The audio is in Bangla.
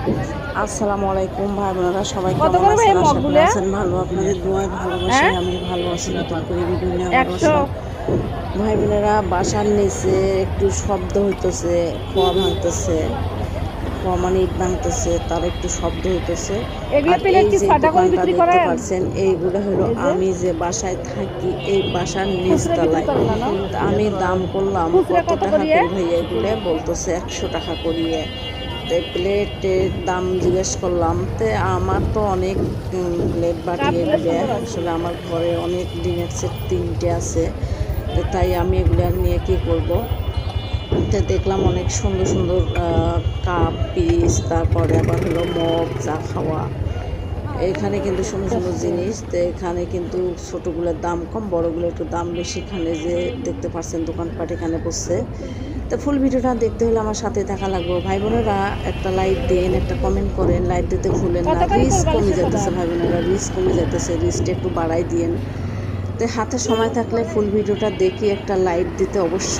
আসসালামু আলাইকুম ভাই বোনেরা সবাই কেমন আছেন আশা আছেন ভালো আপনাদের দোয়ায় ভালোবাসি হ্যাঁ? আমি ভালো আছি নতুন করে ভিডিও নিয়ে। ভাই বোনেরা বাসার নিচে একটু শব্দ হইতেছে খোয়া ভাঙতেছে খোয়া মানে ইট ভাঙতেছে তার একটু শব্দ হইতেছে? পাচ্ছেন এইগুলো হলো আমি যে বাসায় থাকি এই বাসার নিচতলায় আমি দাম করলাম কত টাকা? করে ভাইয়া এগুলো বলতেছে একশো টাকা করিয়ে প্লেটের দাম জিজ্ঞেস করলাম, তো আমার তো অনেক প্লেট বাটি এগুলো আসলে আমার ঘরে অনেক ডিমের সেট তিনটে আছে তাই আমি এগুলো নিয়ে কি করব? তো দেখলাম অনেক সুন্দর সুন্দর কাপ পিস তারপরে আবার হলো মগ, চা খাওয়া, এখানে কিন্তু সুন্দর সুন্দর জিনিস, তো এখানে কিন্তু ছোটোগুলোর দাম কম বড়গুলো একটু দাম বেশি, এখানে যে দেখতে পাচ্ছেন দোকানপাট এখানে বসছে তো ফুল ভিডিওটা দেখতে হলে আমার সাথে দেখা লাগবে। ভাই বোনেরা একটা লাইক দেন একটা কমেন্ট করেন লাইক দিতে ভুলেন না। রিস রিস্ক কমে যাইতেছে যেতেছে ভাই বোনেরা রিস্ক কমে যেতেছে রিস্কটা একটু বাড়াই দিয়েন। তো হাতে সময় থাকলে ফুল ভিডিওটা দেখি একটা লাইক দিতে অবশ্যই